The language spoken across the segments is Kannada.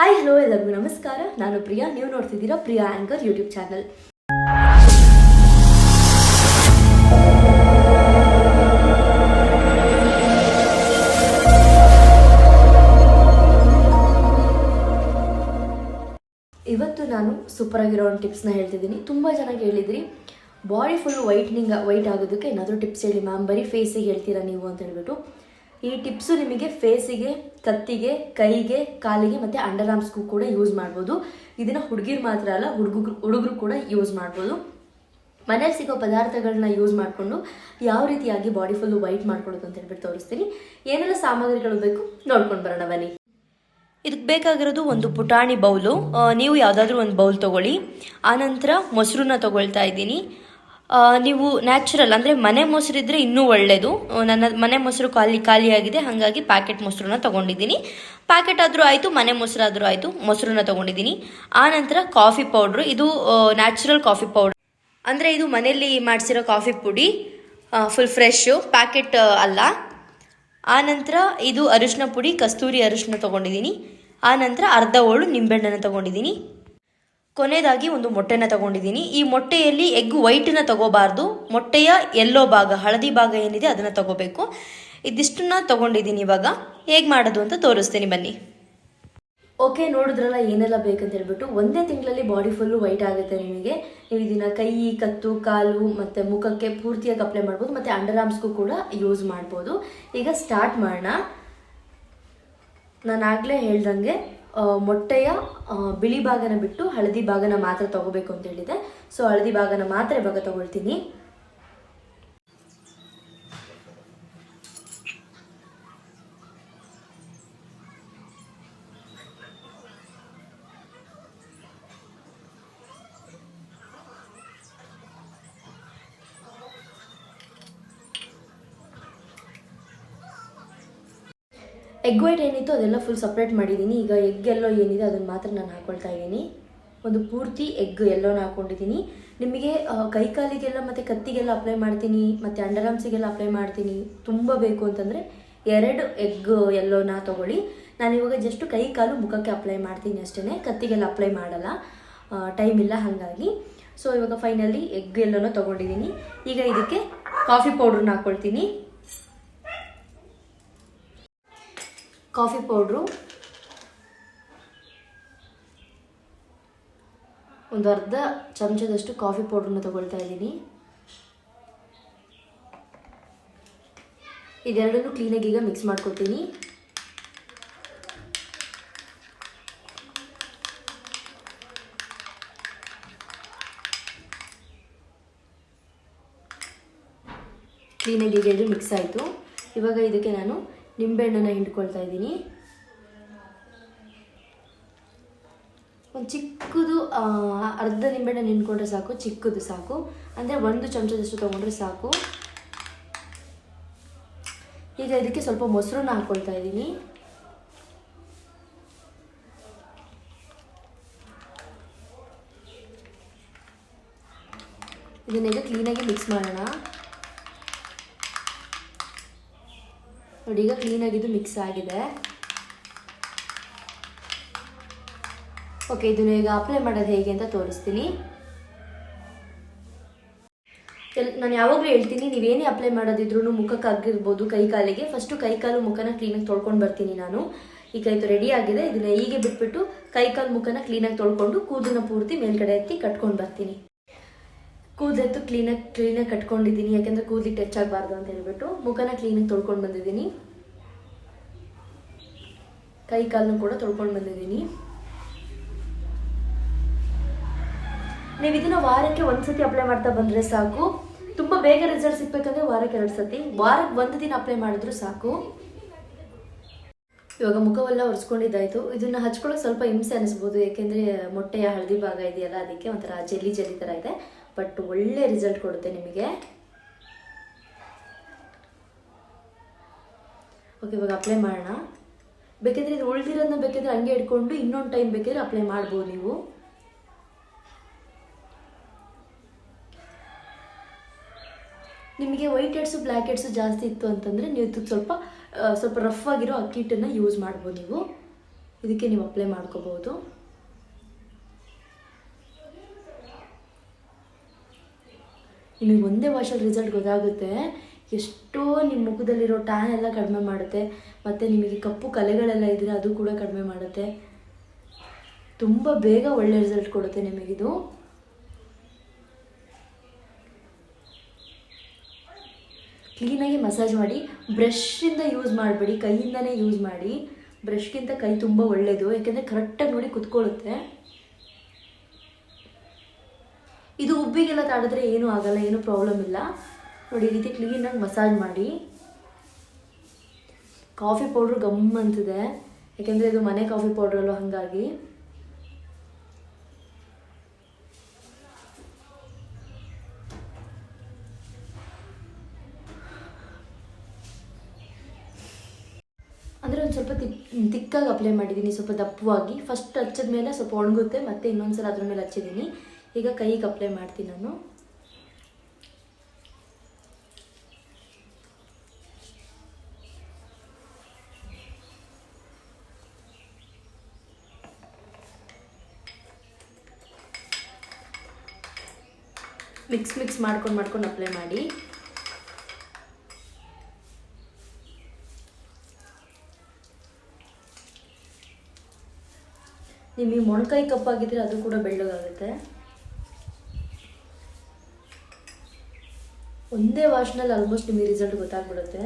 ಹಾಯ್ ಹಲೋ ಎಲ್ಲರಿಗೂ ನಮಸ್ಕಾರ. ನಾನು ಪ್ರಿಯಾ. ನೀವು ನೋಡ್ತಿದ್ದೀರಾ ಪ್ರಿಯಾ ಆ್ಯಂಕರ್ ಯೂಟ್ಯೂಬ್ ಚಾನಲ್ ಇವತ್ತು ನಾನು ಸೂಪರ್ ಆಗಿರೋ ಒಂದು ಟಿಪ್ಸ್ನ ಹೇಳ್ತಿದ್ದೀನಿ. ತುಂಬ ಚೆನ್ನಾಗಿ ಹೇಳಿದ್ರಿ. ಬಾಡಿ ಫುಲ್ ವೈಟ್ನಿಂಗ್ ವೈಟ್ ಆಗೋದಕ್ಕೆ ಏನಾದರೂ ಟಿಪ್ಸ್ ಹೇಳಿ ಮ್ಯಾಮ್. ಬರೀ ಫೇಸಿಗೆ ಹೇಳ್ತೀರಾ ನೀವು ಅಂತ ಹೇಳ್ಬಿಟ್ಟು. ಈ ಟಿಪ್ಸು ನಿಮಗೆ ಫೇಸಿಗೆ, ಕತ್ತಿಗೆ, ಕೈಗೆ, ಕಾಲಿಗೆ ಮತ್ತು ಅಂಡರ್ ಆರ್ಮ್ಸ್ಗೂ ಕೂಡ ಯೂಸ್ ಮಾಡ್ಬೋದು. ಇದನ್ನು ಹುಡುಗಿರು ಮಾತ್ರ ಅಲ್ಲ ಹುಡುಗರು ಹುಡುಗರು ಕೂಡ ಯೂಸ್ ಮಾಡ್ಬೋದು. ಮನೇಲಿ ಸಿಗೋ ಪದಾರ್ಥಗಳನ್ನ ಯೂಸ್ ಮಾಡಿಕೊಂಡು ಯಾವ ರೀತಿಯಾಗಿ ಬಾಡಿ ಫುಲ್ಲು ವೈಟ್ ಮಾಡ್ಕೊಳ್ಳೋದು ಅಂತ ಹೇಳ್ಬಿಟ್ಟು ತೋರಿಸ್ತೀನಿ. ಏನೆಲ್ಲ ಸಾಮಗ್ರಿಗಳು ಬೇಕು ನೋಡ್ಕೊಂಡು ಬರೋಣ, ಬನ್ನಿ. ಇದಕ್ಕೆ ಬೇಕಾಗಿರೋದು ಒಂದು ಪುಟಾಣಿ ಬೌಲು. ನೀವು ಯಾವುದಾದ್ರೂ ಒಂದು ಬೌಲ್ ತೊಗೊಳ್ಳಿ. ಆನಂತರ ಮೊಸರನ್ನ ತೊಗೊಳ್ತಾ ಇದ್ದೀನಿ. ನೀವು ನ್ಯಾಚುರಲ್ ಅಂದರೆ ಮನೆ ಮೊಸರಿದ್ರೆ ಇನ್ನೂ ಒಳ್ಳೆಯದು ನನ್ನ ಮನೆ ಮೊಸರು ಖಾಲಿ, ಖಾಲಿಯಾಗಿದೆ, ಹಾಗಾಗಿ ಪ್ಯಾಕೆಟ್ ಮೊಸರನ್ನ ತೊಗೊಂಡಿದ್ದೀನಿ. ಪ್ಯಾಕೆಟ್ ಆದರೂ ಆಯಿತು, ಮನೆ ಮೊಸರಾದರೂ ಆಯಿತು, ಮೊಸರನ್ನ ತೊಗೊಂಡಿದ್ದೀನಿ. ಆನಂತರ ಕಾಫಿ ಪೌಡ್ರು ಇದು ನ್ಯಾಚುರಲ್ ಕಾಫಿ ಪೌಡ್ರ್ ಅಂದರೆ ಇದು ಮನೆಯಲ್ಲಿ ಮಾಡಿಸಿರೋ ಕಾಫಿ ಪುಡಿ ಫುಲ್ ಫ್ರೆಶ್ಶು ಪ್ಯಾಕೆಟ್ ಅಲ್ಲ. ಆನಂತರ ಇದು ಅರಿಶಿನ ಪುಡಿ, ಕಸ್ತೂರಿ ಅರಿಶಿನ ತೊಗೊಂಡಿದ್ದೀನಿ. ಆನಂತರ ಅರ್ಧ ಓಳು ನಿಂಬೆಹಣ್ಣನ್ನು ತೊಗೊಂಡಿದ್ದೀನಿ. ಕೊನೆಯದಾಗಿ ಒಂದು ಮೊಟ್ಟೆನ ತಗೊಂಡಿದ್ದೀನಿ. ಈ ಮೊಟ್ಟೆಯಲ್ಲಿ ಎಗ್ ವೈಟನ್ನ ತಗೋಬಾರ್ದು. ಮೊಟ್ಟೆಯ ಎಲ್ಲೋ ಭಾಗ, ಹಳದಿ ಭಾಗ ಏನಿದೆ ಅದನ್ನು ತಗೋಬೇಕು. ಇದಿಷ್ಟನ್ನ ತಗೊಂಡಿದ್ದೀನಿ ಇವಾಗ. ಹೇಗೆ ಮಾಡೋದು ಅಂತ ತೋರಿಸ್ತೀನಿ ಬನ್ನಿ. ಓಕೆ, ನೋಡಿದ್ರಲ್ಲ ಏನೆಲ್ಲ ಬೇಕಂತ ಹೇಳ್ಬಿಟ್ಟು ಒಂದೇ ತಿಂಗಳಲ್ಲಿ ಬಾಡಿ ಫುಲ್ಲು ವೈಟ್ ಆಗುತ್ತೆ ನಿಮಗೆ. ನೀವು ಇದನ್ನ ಕೈ, ಕತ್ತು, ಕಾಲು ಮತ್ತು ಮುಖಕ್ಕೆ ಪೂರ್ತಿಯಾಗಿ ಅಪ್ಲೈ ಮಾಡ್ಬೋದು. ಮತ್ತು ಅಂಡರ್ ಆರ್ಮ್ಸ್ಗೂ ಕೂಡ ಯೂಸ್ ಮಾಡ್ಬೋದು. ಈಗ ಸ್ಟಾರ್ಟ್ ಮಾಡೋಣ. ನಾನು ಆಗಲೇ ಹೇಳ್ದಂಗೆ ಮೊಟ್ಟೆಯ ಬಿಳಿ ಭಾಗನ ಬಿಟ್ಟು ಹಳದಿ ಭಾಗನ ಮಾತ್ರ ತಗೋಬೇಕು ಅಂತ ಹೇಳಿದೆ ಸೊ ಹಳದಿ ಭಾಗನ ಮಾತ್ರ ಇವಾಗ ತಗೊಳ್ತೀನಿ. ಎಗ್ ವೈಟ್ ಏನಿತ್ತು ಅದೆಲ್ಲ ಫುಲ್ ಸಪ್ರೇಟ್ ಮಾಡಿದ್ದೀನಿ. ಈಗ ಎಗ್ ಎಲ್ಲೋ ಏನಿದೆ ಅದನ್ನು ಮಾತ್ರ ನಾನು ಹಾಕೊಳ್ತಾ ಇದ್ದೀನಿ. ಒಂದು ಪೂರ್ತಿ ಎಗ್ ಎಲ್ಲೋನ ಹಾಕೊಂಡಿದ್ದೀನಿ. ನಿಮಗೆ ಕೈ ಕಾಲಿಗೆಲ್ಲ ಮತ್ತು ಕತ್ತಿಗೆಲ್ಲ ಅಪ್ಲೈ ಮಾಡ್ತೀನಿ, ಮತ್ತು ಅಂಡರ್ ಆರ್ಮ್ಸಿಗೆಲ್ಲ ಅಪ್ಲೈ ಮಾಡ್ತೀನಿ. ತುಂಬ ಬೇಕು ಅಂತಂದರೆ ಎರಡು ಎಗ್ ಎಲ್ಲೋನ ತೊಗೊಳ್ಳಿ. ನಾನು ಇವಾಗ ಜಸ್ಟ್ ಕೈ ಕಾಲು ಮುಖಕ್ಕೆ ಅಪ್ಲೈ ಮಾಡ್ತೀನಿ ಅಷ್ಟೇ ಕತ್ತಿಗೆಲ್ಲ ಅಪ್ಲೈ ಮಾಡಲ್ಲ. ಟೈಮ್ ಇಲ್ಲ ಹಾಗಾಗಿ. ಸೊ ಇವಾಗ ಫೈನಲಿ ಎಗ್ ಎಲ್ಲೋನ ತೊಗೊಂಡಿದ್ದೀನಿ. ಈಗ ಇದಕ್ಕೆ ಕಾಫಿ ಪೌಡ್ರನ್ನ ಹಾಕ್ಕೊಳ್ತೀನಿ ಕಾಫಿ ಪೌಡ್ರು. ಒಂದು ಅರ್ಧ ಚಮಚದಷ್ಟು ಕಾಫಿ ಪೌಡ್ರನ್ನ ತಗೊಳ್ತಾ ಇದ್ದೀನಿ. ಇದೆರಡನ್ನೂ ಕ್ಲೀನಾಗಿ ಈಗ ಮಿಕ್ಸ್ ಮಾಡ್ಕೊತೀನಿ. ಕ್ಲೀನಾಗಿ ಈಗ ಇದು ಮಿಕ್ಸ್ ಆಯಿತು. ಇವಾಗ ಇದಕ್ಕೆ ನಾನು ನಿಂಬೆಹಣ್ಣನ್ನು ಹಿಂಡ್ಕೊಳ್ತಾ ಇದ್ದೀನಿ. ಒಂದು ಚಿಕ್ಕದು ಅರ್ಧ ನಿಂಬೆಹಣ್ಣು ಹಿಂಡ್ಕೊಂಡ್ರೆ ಸಾಕು, ಚಿಕ್ಕದು ಸಾಕು. ಅಂದರೆ ಒಂದು ಚಮಚದಷ್ಟು ತೊಗೊಂಡ್ರೆ ಸಾಕು. ಈಗ ಇದಕ್ಕೆ ಸ್ವಲ್ಪ ಮೊಸರನ್ನ ಹಾಕ್ಕೊಳ್ತಾ ಇದ್ದೀನಿ. ಇದನ್ನೆಲ್ಲ ಕ್ಲೀನಾಗಿ ಮಿಕ್ಸ್ ಮಾಡೋಣ. ನೋಡಿ, ಈಗ ಕ್ಲೀನಾಗಿದ್ದು ಮಿಕ್ಸ್ ಆಗಿದೆ. ಓಕೆ ಇದನ್ನು ಈಗ ಅಪ್ಲೈ ಮಾಡೋದು ಹೇಗೆ ಅಂತ ತೋರಿಸ್ತೀನಿ. ನಾನು ಯಾವಾಗಲೂ ಹೇಳ್ತೀನಿ ನೀವೇನೇ ಅಪ್ಲೈ ಮಾಡೋದಿದ್ರು ಮುಖಕ್ಕೆ ಆಗಿರ್ಬೋದು ಕೈ ಕಾಲಿಗೆ. ಫಸ್ಟು ಕೈ ಕಾಲು ಮುಖನ ಕ್ಲೀನಾಗಿ ತೊಳ್ಕೊಂಡು ಬರ್ತೀನಿ ನಾನು. ಈಗ ಇದು ರೆಡಿ ಆಗಿದೆ, ಇದನ್ನ ಹೀಗೆ ಬಿಟ್ಬಿಟ್ಟು ಕೈ ಕಾಲು ಮುಖನ ಕ್ಲೀನಾಗಿ ತೊಳ್ಕೊಂಡು ಕೂದಲನ್ನ ಪೂರ್ತಿ ಮೇಲ್ಗಡೆ ಎತ್ತಿ ಕಟ್ಕೊಂಡು ಬರ್ತೀನಿ. ಕೂದಲೆತ್ತು ಕ್ಲೀನಾಗಿ ಕ್ಲೀನಾಗಿ ಕಟ್ಕೊಂಡಿದ್ದೀನಿ. ಯಾಕೆಂದರೆ ಕೂದಲಿ ಟಚ್ ಆಗಬಾರ್ದು ಅಂತ ಹೇಳ್ಬಿಟ್ಟು ಮುಖನ ಕ್ಲೀನಾಗಿ ತೊಳ್ಕೊಂಡು ಬಂದಿದ್ದೀನಿ. ಕೈ ಕಾಲನ್ನು ಕೂಡ ತೊಳ್ಕೊಂಡು ಬಂದಿದ್ದೀನಿ. ನೀವು ಇದನ್ನ ವಾರಕ್ಕೆ ಒಂದ್ಸತಿ ಅಪ್ಲೈ ಮಾಡ್ತಾ ಬಂದರೆ ಸಾಕು. ತುಂಬ ಬೇಗ ರಿಸಲ್ಟ್ ಸಿಗ್ಬೇಕಂದ್ರೆ ವಾರಕ್ಕೆ ಎರಡು ಸತಿ. ವಾರಕ್ಕೆ ಒಂದು ದಿನ ಅಪ್ಲೈ ಮಾಡಿದ್ರು ಸಾಕು. ಇವಾಗ ಮುಖವೆಲ್ಲ ಒರೆಸ್ಕೊಂಡಿದ್ದಾಯ್ತು. ಇದನ್ನ ಹಚ್ಕೊಳ್ಳೋಕೆ ಸ್ವಲ್ಪ ಹಿಂಸೆ ಅನಿಸ್ಬೋದು. ಯಾಕೆಂದರೆ ಮೊಟ್ಟೆಯ ಹಳದಿ ಭಾಗ ಇದೆಯಲ್ಲ, ಅದಕ್ಕೆ ಒಂಥರ ಜೆಲ್ಲಿ ಜೆಲ್ಲಿ ಥರ ಇದೆ. ಬಟ್ ಒಳ್ಳೆ ರಿಸಲ್ಟ್ ಕೊಡುತ್ತೆ ನಿಮಗೆ. ಓಕೆ ಇವಾಗ ಅಪ್ಲೈ ಮಾಡೋಣ. ಬೇಕಿದ್ರೆ ಇದು ಉಳಿದಿರೋದನ್ನ ಬೇಕಿದ್ರೆ ಹಂಗೆ ಇಟ್ಕೊಂಡು ಇನ್ನೊಂದು ಟೈಮ್ ಬೇಕಿದ್ರೆ ಅಪ್ಲೈ ಮಾಡ್ಬೋದು ನೀವು. ನಿಮಗೆ ವೈಟ್ ಹೆಡ್ಸು ಬ್ಲ್ಯಾಕ್ ಹೆಡ್ಸು ಜಾಸ್ತಿ ಇತ್ತು ಅಂತಂದರೆ ನೀವು ಇದಕ್ಕೆ ಸ್ವಲ್ಪ ಸ್ವಲ್ಪ ರಫ್ ಆಗಿರೋ ಅಕ್ಕಿ ಹಿಟ್ಟನ್ನು ಯೂಸ್ ಮಾಡ್ಬೋದು ನೀವು. ಇದಕ್ಕೆ ನೀವು ಅಪ್ಲೈ ಮಾಡ್ಕೋಬಹುದು. ನಿಮಗೆ ಒಂದೇ ವಾಶಲ್ಲಿ ರಿಸಲ್ಟ್ ಗೊತ್ತಾಗುತ್ತೆ. ಎಷ್ಟೋ ನಿಮ್ಮ ಮುಖದಲ್ಲಿರೋ ಟ್ಯಾನ್ ಎಲ್ಲ ಕಡಿಮೆ ಮಾಡುತ್ತೆ. ಮತ್ತು ನಿಮಗೆ ಕಪ್ಪು ಕಲೆಗಳೆಲ್ಲ ಇದ್ದರೆ ಅದು ಕೂಡ ಕಡಿಮೆ ಮಾಡುತ್ತೆ. ತುಂಬ ಬೇಗ ಒಳ್ಳೆ ರಿಸಲ್ಟ್ ಕೊಡುತ್ತೆ ನಿಮಗಿದು ಕ್ಲೀನಾಗಿ ಮಸಾಜ್ ಮಾಡಿ ಬ್ರಷಿಂದ ಯೂಸ್ ಮಾಡಬೇಡಿ, ಕೈಯಿಂದನೇ ಯೂಸ್ ಮಾಡಿ. ಬ್ರಷ್ಗಿಂತ ಕೈ ತುಂಬ ಒಳ್ಳೆಯದು ಯಾಕೆಂದರೆ ಕರೆಕ್ಟಾಗಿ ನೋಡಿ ಕುತ್ಕೊಳ್ಳುತ್ತೆ. ಇದು ಉಬ್ಬಿಗೆಲ್ಲ ತಾಡಿದ್ರೆ ಏನೂ ಆಗಲ್ಲ, ಏನೂ ಪ್ರಾಬ್ಲಮ್ ಇಲ್ಲ. ನೋಡಿ, ಈ ರೀತಿ ಕ್ಲೀನಾಗಿ ಮಸಾಜ್ ಮಾಡಿ. ಕಾಫಿ ಪೌಡ್ರ್ ಗಮ್ ಅಂತಿದೆ. ಯಾಕೆಂದರೆ ಇದು ಮನೆ ಕಾಫಿ ಪೌಡ್ರಲ್ಲೂ ಹಾಗಾಗಿ. ಅಂದರೆ ಒಂದು ಸ್ವಲ್ಪ ತಿಕ್ ತಿಕ್ಕಾಗಿ ಅಪ್ಲೈ ಮಾಡಿದ್ದೀನಿ ಸ್ವಲ್ಪ ದಪ್ಪವಾಗಿ. ಫಸ್ಟ್ ಹಚ್ಚಿದ ಮೇಲೆ ಸ್ವಲ್ಪ ಒಣಗುತ್ತೆ, ಮತ್ತೆ ಇನ್ನೊಂದ್ಸಲ ಅದ್ರ ಮೇಲೆ ಹಚ್ಚಿದ್ದೀನಿ ಈಗ ಕೈಗೆ ಅಪ್ಲೈ ಮಾಡ್ತೀನಿ ನಾನು. ಮಿಕ್ಸ್ ಮಿಕ್ಸ್ ಮಾಡ್ಕೊಂಡು ಮಾಡ್ಕೊಂಡು ಅಪ್ಲೈ ಮಾಡಿ. ನಿಮಗೆ ಮೊಣಕೈ ಕಪ್ಪಾಗಿದ್ದರೆ ಅದು ಕೂಡ ಬೆಳ್ಳಗಾಗುತ್ತೆ. ಒಂದೇ ವಾಶ್ನಲ್ಲಿ ಆಲ್ಮೋಸ್ಟ್ ನಿಮಗೆ ರಿಸಲ್ಟ್ ಗೊತ್ತಾಗ್ಬಿಡುತ್ತೆ.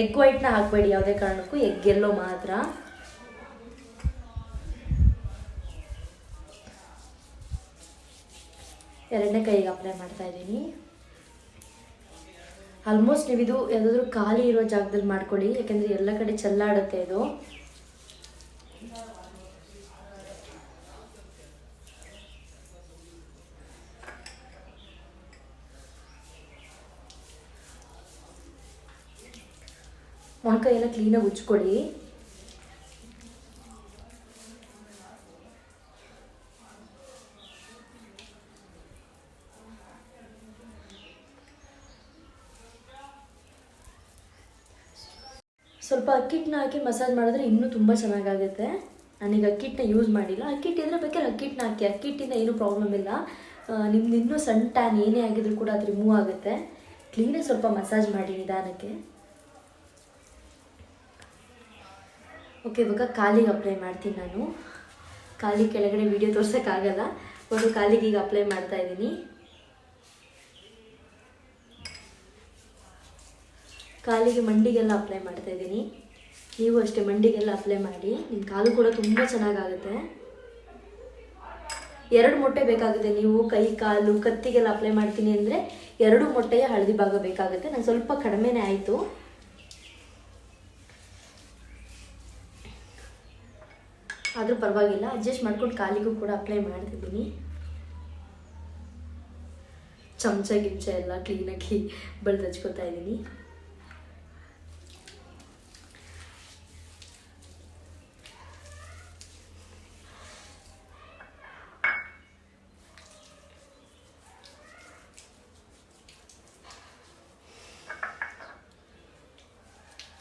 ಎಗ್ ವೈಟ್ನ ಹಾಕಬೇಡಿ, ಯಾವುದೇ ಕಾರಣಕ್ಕೂ ಎಗ್ ಎಲ್ಲೋ ಮಾತ್ರ. ಎರಡನೇ ಕೈಗೆ ಅಪ್ಲೈ ಮಾಡ್ತಾ ಇದ್ದೀನಿ. ಆಲ್ಮೋಸ್ಟ್ ಇದು ಯಾವುದಾದ್ರೂ ಖಾಲಿ ಇರೋ ಜಾಗದಲ್ಲಿ ಮಾಡ್ಕೊಳ್ಳಿ, ಯಾಕೆಂದರೆ ಎಲ್ಲ ಕಡೆ ಚೆಲ್ಲಾಡುತ್ತೆ ಇದು. ಮೊಣಕೈ ಎಲ್ಲ ಕ್ಲೀನಾಗಿ ಉಚ್ಕೊಳ್ಳಿ ಸ್ವಲ್ಪ ಅಕ್ಕಿಟ್ಟನ್ನ ಹಾಕಿ ಮಸಾಜ್ ಮಾಡಿದ್ರೆ ಇನ್ನೂ ತುಂಬ ಚೆನ್ನಾಗಾಗುತ್ತೆ. ನಾನೀಗ ಅಕ್ಕಿಟ್ಟನ್ನ ಯೂಸ್ ಮಾಡಿಲ್ಲ. ಅಕ್ಕಿಟ್ಟು ಇದ್ರೆ ಬೇಕಾದ್ರೆ ಅಕ್ಕಿಟ್ಟನ್ನ ಹಾಕಿ. ಅಕ್ಕಿಟ್ಟಿಂದ ಏನೂ ಪ್ರಾಬ್ಲಮ್ ಇಲ್ಲ. ನಿಮ್ದು ಇನ್ನೂ ಸಣ್ಣ ಟ್ಯಾನ್ ಏನೇ ಆಗಿದ್ರು ಕೂಡ ಅದು ರಿಮೂವ್ ಆಗುತ್ತೆ. ಕ್ಲೀನಾಗಿ ಸ್ವಲ್ಪ ಮಸಾಜ್ ಮಾಡಿ ನಿಧಾನಕ್ಕೆ. ಓಕೆ ಇವಾಗ ಕಾಲಿಗೆ ಅಪ್ಲೈ ಮಾಡ್ತೀನಿ ನಾನು. ಕಾಲಿ ಕೆಳಗಡೆ ವಿಡಿಯೋ ತೋರ್ಸೋಕ್ಕಾಗಲ್ಲ ಒಂದು ಕಾಲಿಗೆ ಈಗ ಅಪ್ಲೈ ಮಾಡ್ತಾ ಇದ್ದೀನಿ. ಕಾಲಿಗೆ ಮಂಡಿಗೆಲ್ಲ ಅಪ್ಲೈ ಮಾಡ್ತಾ ಇದ್ದೀನಿ. ನೀವು ಅಷ್ಟೇ ಮಂಡಿಗೆಲ್ಲ ಅಪ್ಲೈ ಮಾಡಿ. ನಿಮ್ಮ ಕಾಲು ಕೂಡ ತುಂಬ ಚೆನ್ನಾಗಾಗುತ್ತೆ. ಎರಡು ಮೊಟ್ಟೆ ಬೇಕಾಗುತ್ತೆ ನೀವು, ಕೈ, ಕಾಲು, ಕತ್ತಿಗೆಲ್ಲ ಅಪ್ಲೈ ಮಾಡ್ತೀನಿ ಅಂದರೆ ಎರಡು ಮೊಟ್ಟೆಯ ಹಳದಿ ಭಾಗ ಬೇಕಾಗುತ್ತೆ. ನಾನು ಸ್ವಲ್ಪ ಕಡಿಮೆನೇ ಆಯಿತು. ಆದರೂ ಪರವಾಗಿಲ್ಲ ಅಡ್ಜಸ್ಟ್ ಮಾಡ್ಕೊಂಡು ಕಾಲಿಗೂ ಕೂಡ ಅಪ್ಲೈ ಮಾಡ್ತಿದ್ದೀನಿ. ಚಮಚ, ಗಿಂಚ ಎಲ್ಲ ಕ್ಲೀನಾಗಿ ಬಳ್ದು ಹಚ್ಕೋತಾ ಇದ್ದೀನಿ.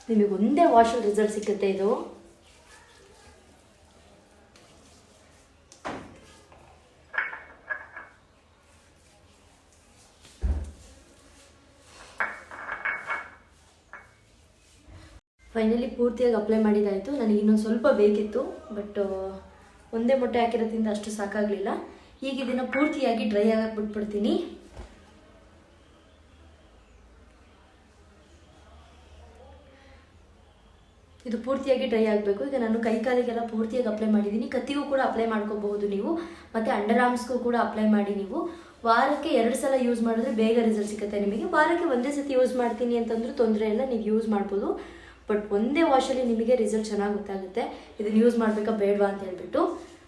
ನಿಮಗೆ ಒಂದೇ ವಾಶಲ್ಲಿ ರಿಸಲ್ಟ್ ಸಿಗುತ್ತೆ ಇದು. ಫೈನಲಿ ಪೂರ್ತಿಯಾಗಿ ಅಪ್ಲೈ ಮಾಡಿದಾಯಿತು. ನನಗೆ ಇನ್ನೊಂದು ಸ್ವಲ್ಪ ಬೇಕಿತ್ತು ಬಟ್ ಒಂದೇ ಮೊಟ್ಟೆ ಹಾಕಿರೋದ್ರಿಂದ ಅಷ್ಟು ಸಾಕಾಗಲಿಲ್ಲ. ಈಗ ಇದನ್ನು ಪೂರ್ತಿಯಾಗಿ ಡ್ರೈ ಆಗಕ್ಕೆ ಬಿಟ್ಬಿಡ್ತೀನಿ. ಇದು ಪೂರ್ತಿಯಾಗಿ ಡ್ರೈ ಆಗಬೇಕು. ಈಗ ನಾನು ಕೈ ಕಾಲಿಗೆಲ್ಲ ಪೂರ್ತಿಯಾಗಿ ಅಪ್ಲೈ ಮಾಡಿದ್ದೀನಿ ಕತ್ತಿಗೂ ಕೂಡ ಅಪ್ಲೈ ಮಾಡ್ಕೋಬಹುದು ನೀವು. ಮತ್ತು ಅಂಡರ್ ಆರ್ಮ್ಸ್ಗೂ ಕೂಡ ಅಪ್ಲೈ ಮಾಡಿ ನೀವು. ವಾರಕ್ಕೆ ಎರಡು ಸಲ ಯೂಸ್ ಮಾಡಿದ್ರೆ ಬೇಗ ರಿಸಲ್ಟ್ ಸಿಗುತ್ತೆ ನಿಮಗೆ. ವಾರಕ್ಕೆ ಒಂದೇ ಸತಿ ಯೂಸ್ ಮಾಡ್ತೀನಿ ಅಂತಂದ್ರೂ ತೊಂದರೆ ಇಲ್ಲ, ನೀವು ಯೂಸ್ ಮಾಡ್ಬೋದು. ಬಟ್ ಒಂದೇ ವಾಶಲ್ಲಿ ನಿಮಗೆ ರಿಸಲ್ಟ್ ಚೆನ್ನಾಗಿ ಗೊತ್ತಾಗುತ್ತೆ. ಇದನ್ನು ಯೂಸ್ ಮಾಡಬೇಕಾ ಬೇಡವಾ ಅಂತ ಹೇಳ್ಬಿಟ್ಟು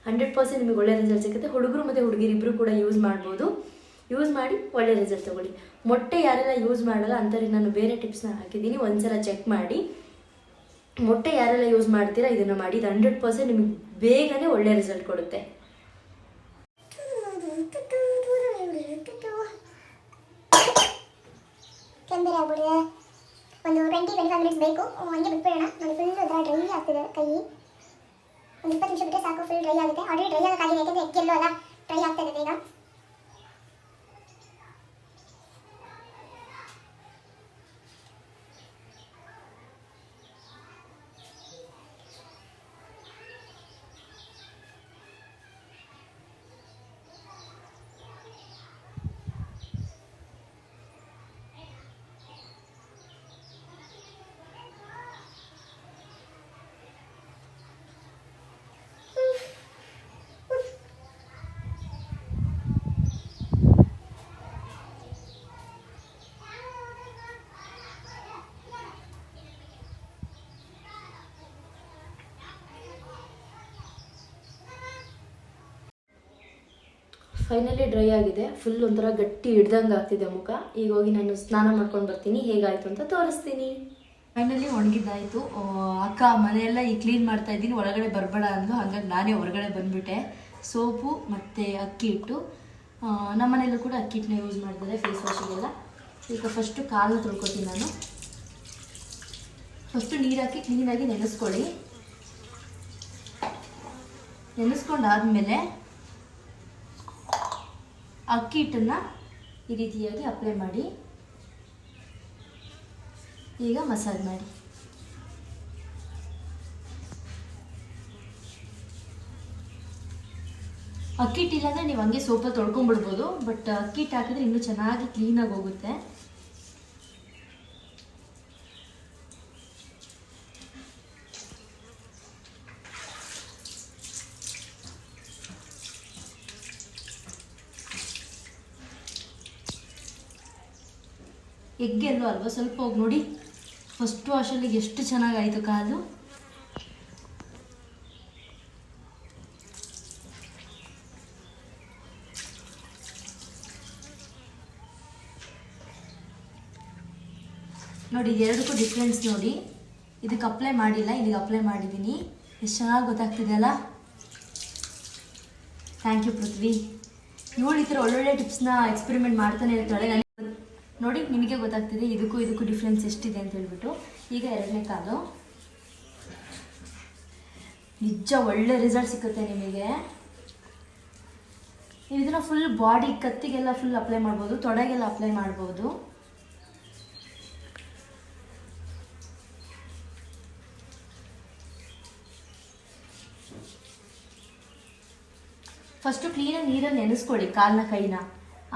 ಹಂಡ್ರೆಡ್ ಪರ್ಸೆಂಟ್ ನಿಮಗೆ ಒಳ್ಳೆ ರಿಸಲ್ಟ್ ಸಿಗುತ್ತೆ. ಹುಡುಗರು ಮತ್ತು ಹುಡುಗಿರಿಬ್ಬರು ಕೂಡ ಯೂಸ್ ಮಾಡ್ಬೋದು. ಯೂಸ್ ಮಾಡಿ ಒಳ್ಳೆ ರಿಸಲ್ಟ್ ತಗೊಳ್ಳಿ. ಮೊಟ್ಟೆ ಯಾರೆಲ್ಲ ಯೂಸ್ ಮಾಡಲ್ಲ ಅಂಥವ್ರಿಗೆ ನಾನು ಬೇರೆ ಟಿಪ್ಸ್ನ ಹಾಕಿದ್ದೀನಿ. ಒಂದ್ಸಲ ಚೆಕ್ ಮಾಡಿ. ಮೊಟ್ಟೆ ಯಾರೆಲ್ಲ ಯೂಸ್ ಮಾಡ್ತೀರಾ ಇದನ್ನು ಮಾಡಿ. ಇದು ಹಂಡ್ರೆಡ್ ಪರ್ಸೆಂಟ್ ನಿಮಗೆ ಬೇಗನೆ ಒಳ್ಳೆ ರಿಸಲ್ಟ್ ಕೊಡುತ್ತೆ. ಕೆಂದರೆ ಆಗ್ಬಿಡಿದೆ. ಒಂದು ಟ್ವೆಂಟಿ ಟ್ವೆಂಟಿ ಫೈವ್ ಮಿನಿಟ್ಸ್ ಬೇಕು ಹಂಗೆ ಬಿಟ್ಬಿಡೋಣ. ನೋಡಿ ಫುಲ್ ಅದರ ಡ್ರೈ ಆಗ್ತಿದೆ ಕೈ. ಒಂದು ಇಪ್ಪತ್ತು ನಿಮಿಷ ಬಿಟ್ಟರೆ ಸಾಕು ಫುಲ್ ಡ್ರೈ ಆಗುತ್ತೆ. ಆಲ್ರೆಡಿ ಡ್ರೈ ಆಗೋಕ್ಕಾಗಿದೆ ಯಾಕೆಂದರೆ ಎಗ್ ಎಲ್ಲೋ ಅಲ್ಲ. ಡ್ರೈ ಆಗ್ತಾ ಇದೆ ಈಗ. ಫೈನಲಿ ಡ್ರೈ ಆಗಿದೆ. ಫುಲ್ ಒಂಥರ ಗಟ್ಟಿ ಹಿಡ್ದಂಗೆ ಆಗ್ತಿದೆ ಮುಖ. ಈಗ ಹೋಗಿ ನಾನು ಸ್ನಾನ ಮಾಡ್ಕೊಂಡು ಬರ್ತೀನಿ. ಹೇಗಾಯ್ತು ಅಂತ ತೋರಿಸ್ತೀನಿ. ಫೈನಲಿ ಒಣಗಿದ್ದಾಯಿತು. ಅಕ್ಕ, ಮನೆಯೆಲ್ಲ ಈ ಕ್ಲೀನ್ ಮಾಡ್ತಾ ಇದ್ದೀನಿ. ಒಳಗಡೆ ಬರಬೇಡ ಅಂದ್ಲು. ಹಾಗಾಗಿ ನಾನೇ ಹೊರಗಡೆ ಬಂದುಬಿಟ್ಟೆ. ಸೋಪು ಮತ್ತು ಅಕ್ಕಿ ಹಿಟ್ಟು. ನಮ್ಮ ಮನೆಯಲ್ಲೂ ಕೂಡ ಅಕ್ಕಿ ಹಿಟ್ಟನ್ನ ಯೂಸ್ ಮಾಡ್ತಾರೆ ಫೇಸ್ ವಾಶಿಗೆಲ್ಲ ಈಗ ಫಸ್ಟು ಕಾಲು ತೊಳ್ಕೊತೀನಿ ನಾನು. ಫಸ್ಟು ನೀರಾಕಿ ಕ್ಲೀನಾಗಿ ನೆನೆಸ್ಕೊಳ್ಳಿ. ನೆನೆಸ್ಕೊಂಡಾದ್ಮೇಲೆ ಅಕ್ಕಿ ಹಿಟ್ಟನ್ನು ಈ ರೀತಿಯಾಗಿ ಅಪ್ಲೈ ಮಾಡಿ. ಈಗ ಮಸಾಜ್ ಮಾಡಿ. ಅಕ್ಕಿ ಹಿಟ್ಟಿಲ್ಲ ಅಂದರೆ ನೀವು ಹಂಗೆ ಸೋಪಲ್ಲಿ ತೊಳ್ಕೊಂಡ್ಬಿಡ್ಬೋದು ಬಟ್ ಅಕ್ಕಿ ಹಿಟ್ಟು ಹಾಕಿದ್ರೆ ಇನ್ನೂ ಚೆನ್ನಾಗಿ ಕ್ಲೀನಾಗಿ ಹೋಗುತ್ತೆ. ಎಗ್ ಎಲ್ಲೋ ಅಲ್ವಾ? ಸ್ವಲ್ಪ ಹೋಗಿ ನೋಡಿ. ಫಸ್ಟ್ ವಾಶಲ್ಲಿ ಎಷ್ಟು ಚೆನ್ನಾಗಾಯಿತು ಕಾಲು. ನೋಡಿ, ಎರಡಕ್ಕೂ ಡಿಫ್ರೆನ್ಸ್ ನೋಡಿ. ಇದಕ್ಕೆ ಅಪ್ಲೈ ಮಾಡಿಲ್ಲ ಇದಕ್ಕೆ ಅಪ್ಲೈ ಮಾಡಿದ್ದೀನಿ. ಎಷ್ಟು ಚೆನ್ನಾಗಿ ಗೊತ್ತಾಗ್ತಿದೆ ಅಲ್ಲ? Thank you Prithvi. ಇವಳು ಈ ಥರ ಒಳ್ಳೊಳ್ಳೆ ಟಿಪ್ಸ್ನ ಎಕ್ಸ್ಪೆರಿಮೆಂಟ್ ಮಾಡ್ತಾನೆ ಇರ್ತಾಳೆ. ನೋಡಿ, ನಿಮಗೆ ಗೊತ್ತಾಗ್ತಿದೆ ಇದಕ್ಕೂ ಇದಕ್ಕೂ ಡಿಫ್ರೆನ್ಸ್ ಎಷ್ಟಿದೆ ಅಂತ ಹೇಳ್ಬಿಟ್ಟು. ಈಗ ಎರಡನೇ ಕಾಲು ನಿಜ ಒಳ್ಳೆ ರಿಸಲ್ಟ್ ಸಿಗುತ್ತೆ ನಿಮಗೆ. ಇದನ್ನ ಫುಲ್ ಬಾಡಿ ಕತ್ತಿಗೆಲ್ಲ ಫುಲ್ ಅಪ್ಲೈ ಮಾಡ್ಬೋದು, ತೊಡೆಗೆಲ್ಲ ಅಪ್ಲೈ ಮಾಡ್ಬೋದು. ಫಸ್ಟು ಕ್ಲೀನಾಗಿ ನೀರಲ್ಲಿ ನೆನೆಸ್ಕೊಳ್ಳಿ ಕಾಲನ್ನ ಕೈನ.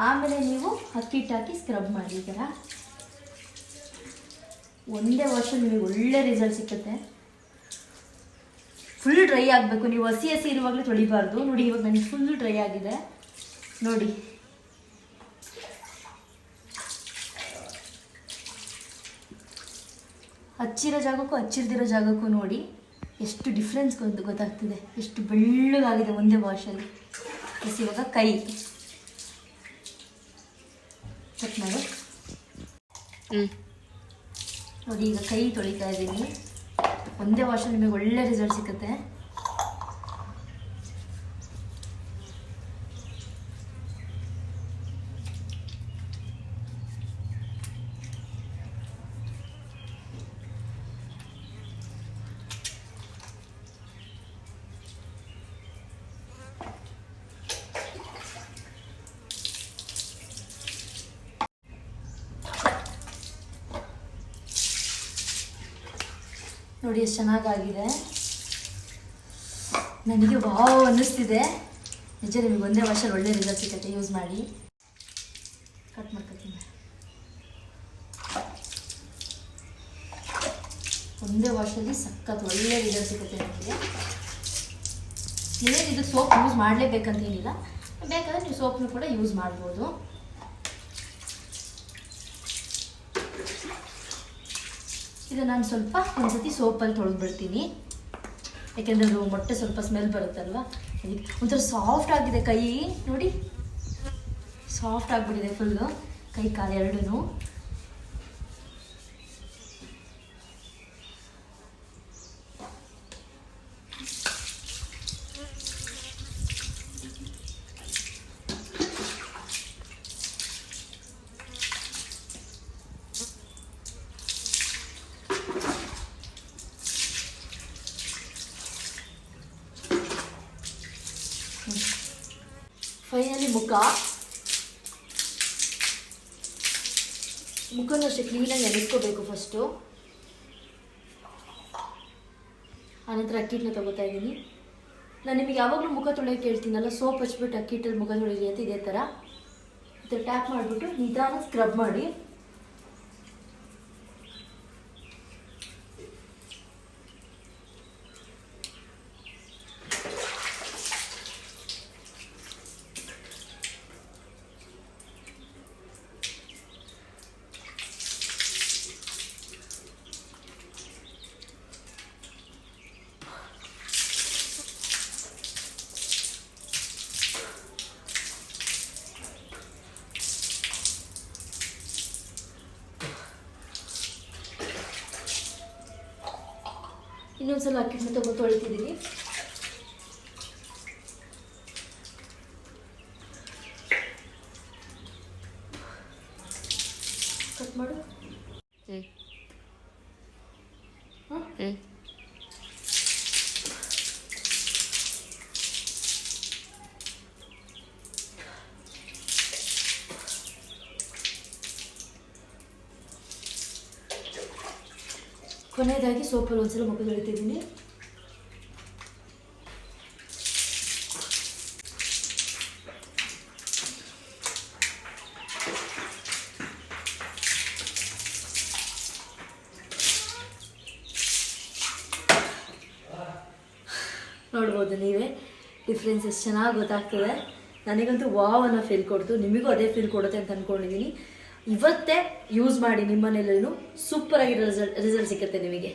ಆಮೇಲೆ ನೀವು ಅಕ್ಕಿ ಹಾಕಿ ಸ್ಕ್ರಬ್ ಮಾಡಿ, ಈ ಥರ. ಒಂದೇ ವರ್ಷ ನಿಮಗೆ ಒಳ್ಳೆ ರಿಸಲ್ಟ್ ಸಿಕ್ಕುತ್ತೆ. ಫುಲ್ ಡ್ರೈ ಆಗಬೇಕು. ನೀವು ಹಸಿ ಹಸಿ ಇರುವಾಗಲೇ ತೊಳಿಬಾರ್ದು. ನೋಡಿ, ಇವಾಗ ನನಗೆ ಫುಲ್ ಡ್ರೈ ಆಗಿದೆ. ನೋಡಿ. ಹಚ್ಚಿರೋ ಜಾಗಕ್ಕೂ ಹಚ್ಚಿಲ್ದಿರೋ ಜಾಗಕ್ಕೂ ನೋಡಿ, ಎಷ್ಟು ಡಿಫ್ರೆನ್ಸ್ ಗೊತ್ತು ಗೊತ್ತಾಗ್ತಿದೆ. ಎಷ್ಟು ಬೆಳ್ಳಗಾಗಿದೆ ಒಂದೇ ವಾಶಲ್ಲಿ ಎಸ್ ಇವಾಗ ಕೈ. ಚೆಕ್ ಮಾಡು ನೋಡಿ ಈಗ ಕೈ ತೊಳಿತಾ ಇದ್ದೀನಿ. ಒಂದೇ ವಾಶಲ್ಲಿ ನಿಮಗೆ ಒಳ್ಳೆ ರಿಸಲ್ಟ್ ಸಿಗುತ್ತೆ. ನೋಡಿ, ಎಷ್ಟು ಚೆನ್ನಾಗಾಗಿದೆ. ನನಗೆ ವಾವ್ ಅನ್ನಿಸ್ತಿದೆ. ನಿಜ ನಿಮಗೆ ಒಂದೇ ವರ್ಷದಲ್ಲಿ ಒಳ್ಳೆ ರಿಸಲ್ಟ್ ಸಿಗತ್ತೆ ಯೂಸ್ ಮಾಡಿ. ಕಟ್ ಮಾಡ್ಕೊತೀನಿ. ಒಂದೇ ವರ್ಷದಲ್ಲಿ ಸಖತ್ ಒಳ್ಳೆ ರಿಸಲ್ಟ್ ಸಿಗುತ್ತೆ ನನಗೆ ನೀವೇನು ಇದು ಸೋಪ್ ಯೂಸ್ ಮಾಡಲೇಬೇಕಂತ ಏನಿಲ್ಲ. ಬೇಕಾದ್ರೆ ನೀವು ಸೋಪ್ನು ಕೂಡ ಯೂಸ್ ಮಾಡ್ಬೋದು. ಇದು ನಾನು ಸ್ವಲ್ಪ ಒಂದ್ಸತಿ ಸೋಪಲ್ಲಿ ತೊಳೆದ್ಬಿಡ್ತೀನಿ. ಯಾಕೆಂದರೆ ಅದು ಮೊಟ್ಟೆ ಸ್ವಲ್ಪ ಸ್ಮೆಲ್ ಬರುತ್ತಲ್ವ? ಅದಕ್ಕೆ ಒಂಥರ ಸಾಫ್ಟ್ ಆಗಿದೆ ಕೈ. ನೋಡಿ ಸಾಫ್ಟ್ ಆಗಿಬಿಟ್ಟಿದೆ ಫುಲ್ಲು ಕೈ ಕಾಲು ಎರಡೂ ಮುಖನೂ ಅಷ್ಟೇ ಕ್ಲೀನಾಗಿ ನೆನೆಸ್ಕೋಬೇಕು ಫಸ್ಟು ಆನಂತರ ಅಕ್ಕಿಟ್ಟನ್ನ ತಗೋತಾ ಇದ್ದೀನಿ ನಾನು ನಿಮಗೆ ಯಾವಾಗಲೂ ಮುಖ ತೊಳೆಯೋಕೆ ಹೇಳ್ತೀನಲ್ಲ ಸೋಪ್ ಹಚ್ಬಿಟ್ಟು ಅಕ್ಕಿಟ್ಟಲ್ಲಿ ಮುಖ ತೊಳಿಲಿ ಅಂತ ಇದೇ ಥರ ಥರ ಟ್ಯಾಪ್ ಮಾಡಿಬಿಟ್ಟು ನಿಧಾನ ಸ್ಕ್ರಬ್ ಮಾಡಿ ಇನ್ನೊಂದ್ಸಲ ಅಕ್ಕಿ ತಗೋ ತೊಳಿತಿದ್ದೀನಿ ಕಟ್ ಮಾಡು ಹಾಂ ಕೊನೆಯದಾಗಿ ಸೋಪಲ್ಲಿ ಒಂದ್ಸಲ ಮುಖ ತೊಳಿತಿದ್ದೀನಿ. ನೋಡ್ಬೋದು ನೀವೇ ಡಿಫ್ರೆನ್ಸ್ ಎಷ್ಟು ಚೆನ್ನಾಗಿ ಗೊತ್ತಾಗ್ತದೆ. ನನಗಂತೂ ವಾವ್ ಅನ್ನೋ ಫೀಲ್ ಕೊಡ್ತು. ನಿಮಗೂ ಅದೇ ಫೀಲ್ ಕೊಡುತ್ತೆ ಅಂತ ಅಂದ್ಕೊಂಡಿದ್ದೀನಿ ಇವತ್ತೇ ಯೂಸ್ ಮಾಡಿ ನಿಮ್ಮನೆಲ್ಲೂ ಸೂಪರಾಗಿ ರಿಸಲ್ಟ್ ರಿಸಲ್ಟ್ ಸಿಗುತ್ತೆ ನಿಮಗೆ.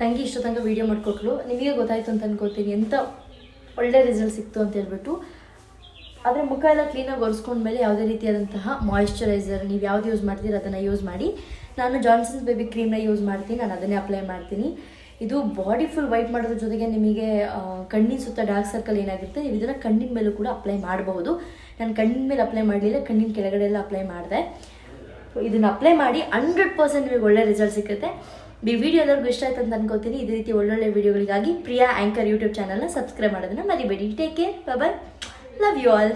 ತಂಗಿ ಇಷ್ಟು ತನಕ ವೀಡಿಯೋ ಮಾಡಿಕೊಟ್ಲು ನಿಮಗೆ ಗೊತ್ತಾಯಿತು ಅಂತ ಅನ್ಕೋತೀನಿ ಎಂಥ ಒಳ್ಳೆ ರಿಸಲ್ಟ್ ಸಿಕ್ತು ಅಂತ ಹೇಳ್ಬಿಟ್ಟು. ಆದರೆ ಮುಖ ಎಲ್ಲ ಕ್ಲೀನಾಗಿ ಒರೆಸ್ಕೊಂಡ್ಮೇಲೆ ಯಾವುದೇ ರೀತಿಯಾದಂತಹ ಮಾಯಿಶ್ಚರೈಸರ್ ನೀವು ಯಾವ್ದು ಯೂಸ್ ಮಾಡ್ತೀರ ಅದನ್ನು ಯೂಸ್ ಮಾಡಿ. ನಾನು ಜಾನ್ಸನ್ಸ್ ಬೇಬಿ ಕ್ರೀಮ್ನ ಯೂಸ್ ಮಾಡ್ತೀನಿ. ನಾನು ಅದನ್ನೇ ಅಪ್ಲೈ ಮಾಡ್ತೀನಿ. ಇದು ಬಾಡಿ ಫುಲ್ ವೈಟ್ ಮಾಡೋದ್ರ ಜೊತೆಗೆ ನಿಮಗೆ ಕಣ್ಣಿನ ಸುತ್ತ ಡಾರ್ಕ್ ಸರ್ಕಲ್ ಏನಾಗಿರುತ್ತೆ ನೀವು ಇದನ್ನು ಕಣ್ಣಿನ ಮೇಲೂ ಕೂಡ ಅಪ್ಲೈ ಮಾಡಬಹುದು. ನಾನು ಕಣ್ಣಿನ ಮೇಲೆ ಅಪ್ಲೈ ಮಾಡಲಿಲ್ಲ, ಕಣ್ಣಿನ ಕೆಳಗಡೆ ಎಲ್ಲ ಅಪ್ಲೈ ಮಾಡಿದೆ. ಇದನ್ನು ಅಪ್ಲೈ ಮಾಡಿ ಹಂಡ್ರೆಡ್ ಪರ್ಸೆಂಟ್ ನಿಮಗೆ ಒಳ್ಳೆ ರಿಸಲ್ಟ್ ಸಿಗುತ್ತೆ ಈ ವಿಡಿಯೋ ಎಲ್ಲರಿಗೂ ಇಷ್ಟ ಆಯ್ತು ಅಂತ ಅನ್ಕೋತೀನಿ ಇದೇ ರೀತಿ ಒಳ್ಳೊಳ್ಳೆ ವಿಡಿಯೋಗಳಿಗಾಗಿ ಪ್ರಿಯಾ ಆ್ಯಂಕರ್ ಯೂಟ್ಯೂಬ್ ಚಾನಲ್ನ ಸಬ್ಸ್ಕ್ರೈಬ್ ಮಾಡೋದನ್ನ ಮರಿಬೇಡಿ. Take care bye love you all